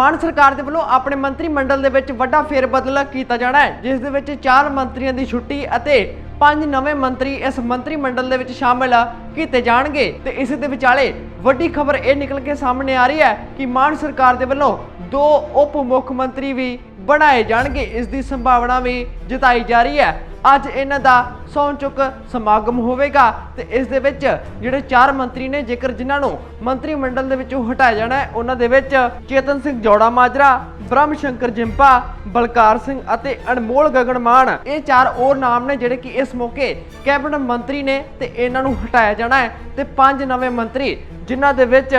ਮਾਨ ਸਰਕਾਰ ਦੇ ਵੱਲੋਂ ਆਪਣੇ ਮੰਤਰੀ ਮੰਡਲ ਦੇ ਵਿੱਚ ਵੱਡਾ ਫੇਰਬਦਲ ਕੀਤਾ ਜਾਣਾ ਹੈ, ਜਿਸ ਦੇ ਵਿੱਚ ਚਾਰ ਮੰਤਰੀਆਂ ਦੀ ਛੁੱਟੀ ਅਤੇ ਪੰਜ ਨਵੇਂ ਮੰਤਰੀ ਇਸ ਮੰਤਰੀ ਮੰਡਲ ਦੇ ਵਿੱਚ ਸ਼ਾਮਲ ਕੀਤੇ ਜਾਣਗੇ। ਤੇ ਇਸ ਦੇ ਵਿਚਾਲੇ ਵੱਡੀ ਖਬਰ ਇਹ ਨਿਕਲ ਕੇ ਸਾਹਮਣੇ ਆ ਰਹੀ ਹੈ ਕਿ ਮਾਨ ਸਰਕਾਰ ਦੇ ਵੱਲੋਂ ਦੋ ਉਪ ਮੁੱਖ ਮੰਤਰੀ ਵੀ ਬਣਾਏ ਜਾਣਗੇ। ਇਸ ਦੀ ਸੰਭਾਵਨਾ ਵੀ ਜਤਾਈ ਜਾ ਰਹੀ ਹੈ। ਅੱਜ ਇਹਨਾਂ ਦਾ ਸੌਂ ਚੁੱਕ ਸਮਾਗਮ ਹੋਵੇਗਾ ਤੇ ਇਸ ਦੇ ਵਿੱਚ ਜਿਹੜੇ ਚਾਰ ਮੰਤਰੀ ਨੇ, ਜੇਕਰ ਜਿਨ੍ਹਾਂ ਨੂੰ ਮੰਤਰੀ ਮੰਡਲ ਦੇ ਵਿੱਚੋਂ ਹਟਾਇਆ ਜਾਣਾ ਹੈ, ਉਹਨਾਂ ਦੇ ਵਿੱਚ ਚੇਤਨ ਸਿੰਘ ਜੋੜਾ ਮਾਜਰਾ, ਬ੍ਰਹਮ ਸ਼ੰਕਰ ਜਿੰਪਾ, ਬਲਕਾਰ ਸਿੰਘ ਅਤੇ ਅਨਮੋਲ ਗਗਨ ਮਾਨ। ਇਹ ਚਾਰ ਹੋਰ ਨਾਮ ਨੇ ਜਿਹੜੇ ਕਿ ਇਸ ਮੌਕੇ ਕੈਬਨਿਟ ਮੰਤਰੀ ਨੇ ਤੇ ਇਹਨਾਂ ਨੂੰ ਹਟਾਇਆ ਜਾਣਾ ਹੈ ਤੇ ਪੰਜ ਨਵੇਂ ਮੰਤਰੀ, ਜਿਨ੍ਹਾਂ ਦੇ ਵਿੱਚ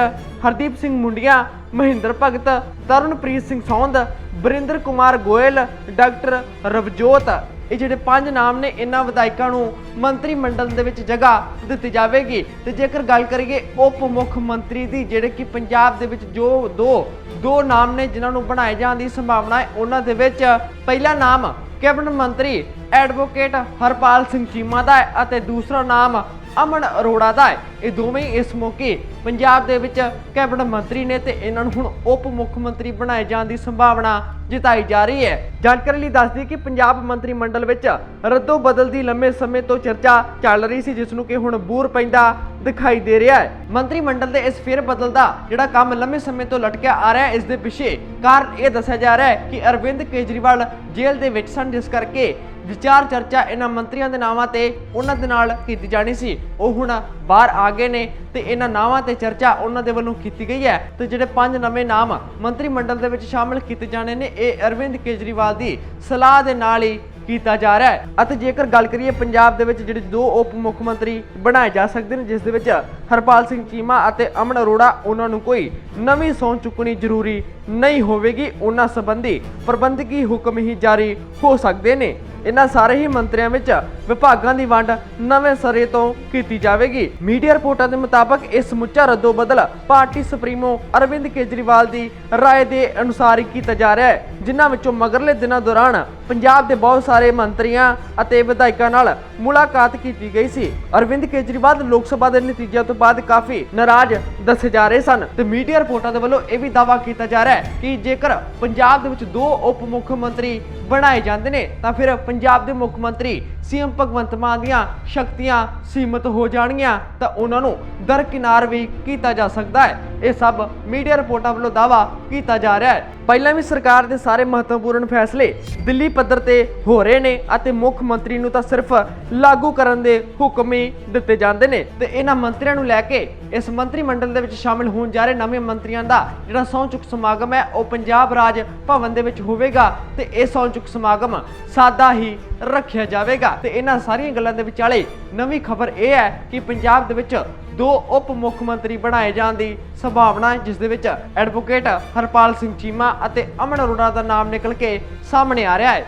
ਹਰਦੀਪ ਸਿੰਘ ਮੁੰਡੀਆਂ, ਮਹਿੰਦਰ ਭਗਤ, ਤਰਨਪ੍ਰੀਤ ਸਿੰਘ ਸੌਂਦ ਬਰਿੰਦਰ ਕੁਮਾਰ ਗੋਇਲ, ਡਾਕਟਰ ਰਵਜੋਤ ਇਹ ਜਿਹੜੇ ਪੰਜ ਨਾਮ ਨੇ, ਇਹਨਾਂ ਵਿਧਾਇਕਾਂ ਨੂੰ ਮੰਤਰੀ ਮੰਡਲ ਦੇ ਵਿੱਚ ਜਗ੍ਹਾ ਦਿੱਤੀ ਜਾਵੇਗੀ। ਤੇ ਜੇਕਰ ਗੱਲ ਕਰੀਏ ਉਪ ਮੁੱਖ ਮੰਤਰੀ ਦੀ, ਜਿਹੜੇ ਕਿ ਪੰਜਾਬ ਦੇ ਵਿੱਚ ਜੋ ਦੋ ਦੋ ਨਾਮ ਨੇ ਜਿਨ੍ਹਾਂ ਨੂੰ ਬਣਾਏ ਜਾਣ ਦੀ ਸੰਭਾਵਨਾ ਹੈ, ਉਹਨਾਂ ਦੇ ਵਿੱਚ ਪਹਿਲਾ ਨਾਮ ਕੈਬਨਿਟ ਮੰਤਰੀ ਐਡਵੋਕੇਟ ਹਰਪਾਲ ਸਿੰਘ ਚੀਮਾ ਦਾ ਹੈ ਅਤੇ ਦੂਸਰਾ ਨਾਮ ਅਮਨ ਅਰੋੜਾ ਦਾ ਹੈ। ਇਹ ਦੋਵੇਂ ਇਸ ਮੌਕੇ ਪੰਜਾਬ ਦੇ ਵਿੱਚ ਕੈਬਨਿਟ ਮੰਤਰੀ ਨੇ ਤੇ ਇਹਨਾਂ ਨੂੰ ਹੁਣ ਉਪ ਮੁੱਖ ਮੰਤਰੀ ਬਣਾਏ ਜਾਣ ਦੀ ਸੰਭਾਵਨਾ ਜਤਾਈ ਜਾ ਰਹੀ ਹੈ। ਜਾਣਕਾਰੀ ਲਈ ਦੱਸਦੀ ਕਿ ਪੰਜਾਬ ਮੰਤਰੀ ਮੰਡਲ ਵਿੱਚ ਰੱਦੋ ਬਦਲ ਦੀ ਲੰਮੇ ਸਮੇਂ ਤੋਂ ਚਰਚਾ ਚੱਲ ਰਹੀ ਸੀ, ਜਿਸ ਨੂੰ ਕਿ ਹੁਣ ਬੂਰ ਪੈਂਦਾ ਦਿਖਾਈ ਦੇ ਰਿਹਾ ਹੈ। ਮੰਤਰੀ ਮੰਡਲ ਦੇ ਇਸ ਫੇਰ ਬਦਲ ਦਾ ਜਿਹੜਾ ਕੰਮ ਲੰਮੇ ਸਮੇਂ ਤੋਂ ਲਟਕਿਆ ਆ ਰਿਹਾ ਹੈ, ਇਸ ਦੇ ਪਿੱਛੇ ਕਾਰਨ ਇਹ ਦੱਸਿਆ ਜਾ ਰਿਹਾ ਹੈ ਕਿ ਅਰਵਿੰਦ ਕੇਜਰੀਵਾਲ ਜੇਲ੍ਹ ਦੇ ਵਿੱਚ ਸਨ, ਜਿਸ ਕਰਕੇ ਵਿਚਾਰ ਚਰਚਾ ਇਹਨਾਂ ਮੰਤਰੀਆਂ ਦੇ ਨਾਵਾਂ ਤੇ ਉਹਨਾਂ ਦੇ ਨਾਲ ਕੀਤੀ ਜਾਣੀ ਸੀ। ਉਹ ਹੁਣ ਬਾਹਰ ਆ ਗਏ ਨੇ ਤੇ ਇਹਨਾਂ ਨਾਵਾਂ ਤੇ ਚਰਚਾ ਉਹਨਾਂ ਦੇ ਵੱਲੋਂ ਕੀਤੀ ਗਈ ਹੈ। ਤੇ ਜਿਹੜੇ ਪੰਜ ਨਵੇਂ ਨਾਮ ਮੰਤਰੀ ਮੰਡਲ ਦੇ ਵਿੱਚ ਸ਼ਾਮਲ ਕੀਤੇ ਜਾਣੇ ਨੇ, ਇਹ ਅਰਵਿੰਦ ਕੇਜਰੀਵਾਲ ਦੀ ਸਲਾਹ ਦੇ ਨਾਲ ਹੀ ਕੀਤਾ ਜਾ ਰਿਹਾ ਹੈ। ਅਤੇ ਜੇਕਰ ਗੱਲ ਕਰੀਏ ਪੰਜਾਬ ਦੇ ਵਿੱਚ ਜਿਹੜੇ ਦੋ ਉਪ ਮੁੱਖ ਮੰਤਰੀ ਬਣਾਏ ਜਾ ਸਕਦੇ ਨੇ, ਜਿਸ ਦੇ ਵਿੱਚ ਹਰਪਾਲ ਸਿੰਘ ਚੀਮਾ ਅਤੇ ਅਮਨ ਅਰੋੜਾ, ਉਹਨਾਂ ਨੂੰ ਕੋਈ ਨਵੀਂ ਸੌਂ ਚੁੱਕਣੀ ਜ਼ਰੂਰੀ ਨਹੀਂ ਹੋਵੇਗੀ। ਉਹਨਾਂ ਸੰਬੰਧੀ ਪ੍ਰਬੰਧਕੀ ਹੁਕਮ ਹੀ ਜਾਰੀ ਹੋ ਸਕਦੇ ਨੇ। ਇਹਨਾਂ ਸਾਰੇ ਹੀ ਮੰਤਰੀਆਂ ਵਿੱਚ ਵਿਭਾਗਾਂ ਦੀ ਵੰਡ ਨਵੇਂ ਸਿਰੇ ਤੋਂ ਕੀਤੀ ਜਾਵੇਗੀ ਮੀਡੀਆ ਰਿਪੋਰਟਾਂ ਦੇ ਮੁਤਾਬਕ ਇਹ ਸਮੁੱਚਾ ਰੱਦੋ ਬਦਲ ਪਾਰਟੀ ਸੁਪਰੀਮੋ ਅਰਵਿੰਦ ਕੇਜਰੀਵਾਲ ਦੀ رائے ਦੇ ਅਨੁਸਾਰ ਹੀ ਕੀਤਾ ਜਾ ਰਿਹਾ ਹੈ ਜਿਨ੍ਹਾਂ ਵਿੱਚੋਂ ਮਗਰਲੇ ਦਿਨਾਂ ਦੌਰਾਨ ਪੰਜਾਬ ਦੇ ਬਹੁਤ ਸਾਰੇ ਮੰਤਰੀਆਂ ਅਤੇ ਵਿਧਾਇਕਾਂ ਨਾਲ ਮੁਲਾਕਾਤ ਕੀਤੀ ਗਈ ਸੀ ਅਰਵਿੰਦ ਕੇਜਰੀਵਾਲ ਲੋਕ ਸਭਾ ਦੇ ਨਤੀਜਿਆਂ ਤੋਂ ਬਾਅਦ ਕਾਫੀ ਨਾਰਾਜ਼ ਦੱਸੇ ਜਾ ਰਹੇ ਸਨ ਤੇ ਮੀਡੀਆ ਰਿਪੋਰਟਾਂ ਦੇ ਵੱਲੋਂ ਇਹ ਵੀ ਦਾਅਵਾ ਕੀਤਾ ਜਾ ਰਿਹਾ ਹੈ ਕਿ ਜੇਕਰ ਪੰਜਾਬ ਦੇ ਵਿੱਚ ਦੋ ਉਪ ਮੁੱਖ ਮੰਤਰੀ ਬਣਾਏ ਜਾਂਦੇ ਨੇ ਤਾਂ ਫਿਰ ਪੰਜਾਬ ਦੇ ਮੁੱਖ ਮੰਤਰੀ ਸੀਐਮ ਭਗਵੰਤ ਮਾਨ ਦੀਆਂ ਸ਼ਕਤੀਆਂ ਸੀਮਤ ਹੋ ਜਾਣਗੀਆਂ, ਤਾਂ ਉਹਨਾਂ ਨੂੰ ਦਰਕਿਨਾਰ ਵੀ ਕੀਤਾ ਜਾ ਸਕਦਾ ਹੈ। ਇਹ ਸਭ ਮੀਡੀਆ ਰਿਪੋਰਟਾਂ ਵੱਲੋਂ ਦਾਅਵਾ ਕੀਤਾ ਜਾ ਰਿਹਾ ਹੈ। ਪਹਿਲਾਂ ਵੀ ਸਰਕਾਰ ਦੇ ਸਾਰੇ ਮਹੱਤਵਪੂਰਨ ਫੈਸਲੇ ਦਿੱਲੀ ਪੱਧਰ ਤੇ ਹੋ ਰਹੇ ਨੇ ਅਤੇ ਮੁੱਖ ਮੰਤਰੀ ਨੂੰ ਤਾਂ ਸਿਰਫ ਲਾਗੂ ਕਰਨ ਦੇ ਹੁਕਮ ਹੀ ਦਿੱਤੇ ਜਾਂਦੇ ਨੇ ਤੇ ਇਹਨਾਂ ਮੰਤਰੀਆਂ ਨੂੰ ਲੈ ਕੇ ਇਸ ਮੰਤਰੀ ਮੰਡਲ ਦੇ ਵਿੱਚ ਸ਼ਾਮਿਲ ਹੋਣ ਜਾ ਰਹੇ ਨਵੇਂ ਮੰਤਰੀਆਂ ਦਾ ਜਿਹੜਾ ਸਹੁੰ ਚੁੱਕ ਸਮਾਗਮ ਹੈ, ਉਹ ਪੰਜਾਬ ਰਾਜ ਭਵਨ ਦੇ ਵਿੱਚ ਹੋਵੇਗਾ ਤੇ ਇਹ ਸਹੁੰ ਚੁੱਕ ਸਮਾਗਮ ਸਾਦਾ ਹੀ ਰੱਖਿਆ ਜਾਵੇਗਾ ਤੇ ਇਹਨਾਂ ਸਾਰੀਆਂ ਗੱਲਾਂ ਦੇ ਵਿਚਾਲੇ ਨਵੀਂ ਖਬਰ ਇਹ ਹੈ ਕਿ ਪੰਜਾਬ ਦੇ ਵਿੱਚ ਦੋ ਉਪ ਮੁੱਖ ਮੰਤਰੀ ਬਣਾਏ ਜਾਣ ਦੀ ਸੰਭਾਵਨਾ ਹੈ, ਜਿਸ ਦੇ ਵਿੱਚ ਐਡਵੋਕੇਟ ਹਰਪਾਲ ਸਿੰਘ ਚੀਮਾ ਅਤੇ ਅਮਨ ਅਰੋੜਾ ਦਾ ਨਾਮ ਨਿਕਲ ਕੇ ਸਾਹਮਣੇ ਆ ਰਿਹਾ ਹੈ।